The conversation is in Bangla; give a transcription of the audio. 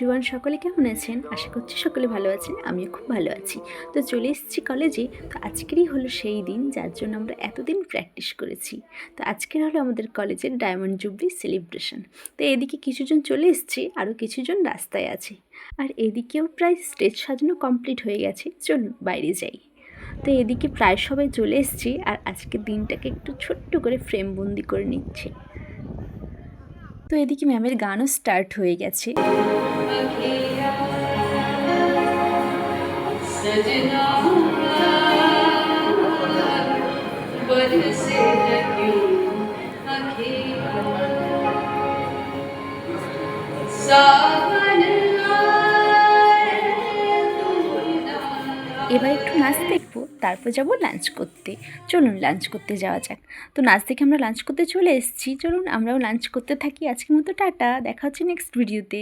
এভরিওয়ান সকলে কেমন আছেন? আশা করছি সকলে ভালো আছেন, আমিও খুব ভালো আছি। তো চলে এসেছি কলেজে তো আজকেরই হলো সেই দিন যার জন্য আমরা এতদিন প্র্যাকটিস করেছি। তো আজকের হলো আমাদের কলেজের ডায়মন্ড জুবলি সেলিব্রেশন তো এদিকে কিছুজন চলে এসছে, আরও কিছুজন রাস্তায় আছে। আর এদিকেও প্রায় স্টেজ সাজানো কমপ্লিট হয়ে গেছে। চলুন বাইরে যাই। তো এদিকে প্রায় সবাই চলে এসছে, আর আজকের দিনটাকে একটু ছোট্ট করে ফ্রেমবন্দি করে নিচ্ছে। তো এদিকে ম্যামের গানও স্টার্ট হয়ে গেছে। Saw এবার একটু নাচ দেখব, তারপর যাব লাঞ্চ করতে। চলুন লাঞ্চ করতে যাওয়া যাক। তো নাচ দেখে আমরা লাঞ্চ করতে চলে এসেছি। চলুন আমরাও লাঞ্চ করতে থাকি। আজকের মতো টাটা। দেখা হচ্ছে নেক্সট ভিডিওতে